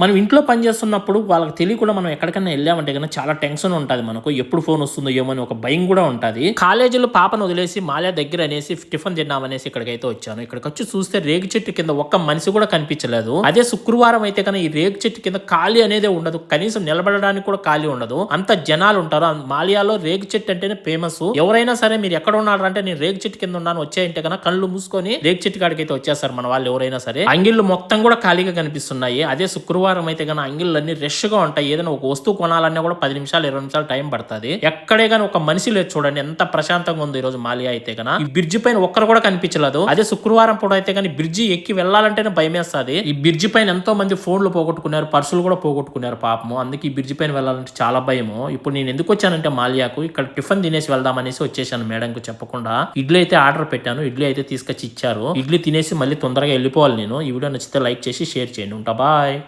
మనం ఇంట్లో పని చేస్తున్నప్పుడు వాళ్ళకి తెలియకుండా మనం ఎక్కడికైనా వెళ్ళామంటే కన్నా చాలా టెన్షన్ ఉంటుంది మనకు. ఎప్పుడు ఫోన్ వస్తుందో ఏమో అని ఒక భయం కూడా ఉంటుంది. కాలేజీలో పాపను వదిలేసి మాల్యా దగ్గర అనేసి టిఫిన్ తిన్నామనేసి ఇక్కడికైతే వచ్చాను. ఇక్కడికి వచ్చి చూస్తే రేగు చెట్టు కింద ఒక్క మనిషి కూడా కనిపించలేదు. అదే శుక్రవారం అయితే కన్నా ఈ రేగు చెట్టు కింద ఖాళీ అనేది ఉండదు. కనీసం నిలబడడానికి కూడా ఖాళీ ఉండదు. అంత జనాలు ఉంటారు. మాల్యాలో రేగు చెట్టు అంటేనే ఫేమస్ ఎవరైనా సరే మీరు ఎక్కడ ఉన్నారంటే నేను రేగు చెట్టు కింద ఉన్నాను వచ్చాయంటే కన్నా కళ్ళు మూసుకొని రేగు చెట్టు కాడికి అయితే వచ్చేస్తారు మన వాళ్ళు ఎవరైనా సరే. అంగిళ్ళు మొత్తం కూడా ఖాళీగా కనిపిస్తున్నాయి. అదే శుక్రవారం అయితే కానీ అంగిళ్ళు అన్ని రష్గా ఉంటాయి. ఏదైనా ఒక వస్తువు కొనాలన్నా కూడా పది నిమిషాలు ఇరవై నిమిషాలు టైం పడుతుంది. ఎక్కడే కానీ ఒక మనిషి లేదు చూడండి ఎంత ప్రశాంతంగా ఉంది ఈ రోజు మాలియా అయితే కన్నా ఈ బ్రిడ్జి పైన ఒక్కరు కూడా కనిపించలేదు. అదే శుక్రవారం పూట అయితే కానీ బ్రిడ్జి ఎక్కి వెళ్ళాలంటేనే భయమేస్తుంది. ఈ బ్రిడ్జి పైన ఎంతో మంది ఫోన్లు పోగొట్టుకున్నారు పర్సులు కూడా పోగొట్టుకున్నారు పాపము. అందుకే ఈ బ్రిడ్జి పైన వెళ్ళాలంటే చాలా భయము. ఇప్పుడు నేను ఎందుకు వచ్చానంటే మాలియాకు ఇక్కడ టిఫిన్ తినేసి వెళ్దామనేసి వచ్చేసాను మేడంకు చెప్పకుండా. ఇడ్లీ అయితే ఆర్డర్ పెట్టాను. ఇడ్లీ అయితే తీసుకొచ్చి ఇచ్చారు. ఇడ్లీ తినేసి మళ్ళీ తొందరగా వెళ్ళిపోవాలి నేను. ఈ వీడియో నచ్చితే లైక్ చేసి షేర్ చేయండి. ఉంటా బాయ్.